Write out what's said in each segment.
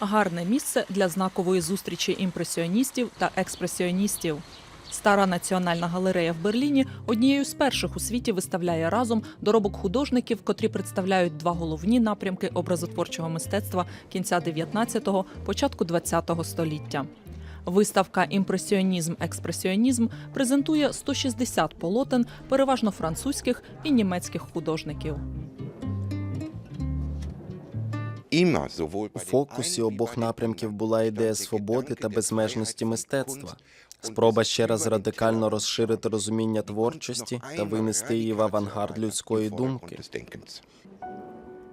гарне місце для знакової зустрічі імпресіоністів та експресіоністів. Стара національна галерея в Берліні однією з перших у світі виставляє разом доробок художників, котрі представляють два головні напрямки образотворчого мистецтва кінця 19-го, початку 20-го століття. Виставка Імпресіонізм-експресіонізм презентує 160 полотен, переважно французьких і німецьких художників. У фокусі обох напрямків була ідея свободи та безмежності мистецтва. Спроба ще раз радикально розширити розуміння творчості та винести її в авангард людської думки.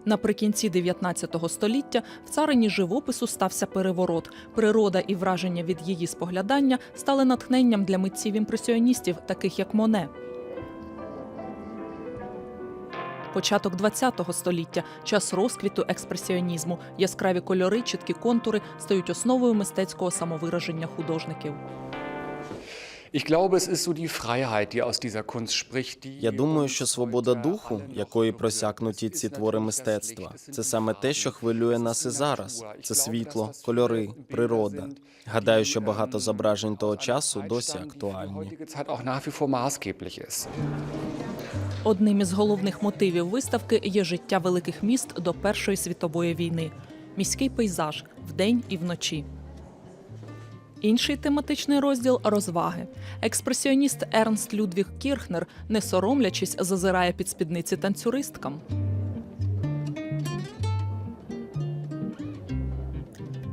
Наприкінці 19 століття в царині живопису стався переворот. Природа і враження від її споглядання стали натхненням для митців імпресіоністів, таких як Моне. Початок 20 століття час розквіту експресіонізму. Яскраві кольори, чіткі контури стають основою мистецького самовираження художників. Я думаю, що свобода духу, berührt. просякнуті ці твори мистецтва, це саме те, що хвилює нас і зараз. Це світло, кольори, природа. Гадаю, що багато зображень того часу досі актуальні. Одним із головних мотивів виставки є життя великих міст до Першої світової війни, міський пейзаж вдень і вночі. Інший тематичний розділ розваги. Експресіоніст Ернст Людвіг Кірхнер, не соромлячись, зазирає під спідниці танцюристкам.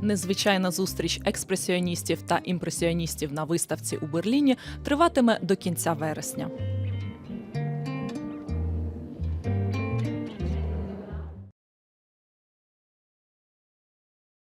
Незвичайна зустріч експресіоністів та імпресіоністів на виставці у Берліні триватиме до кінця вересня.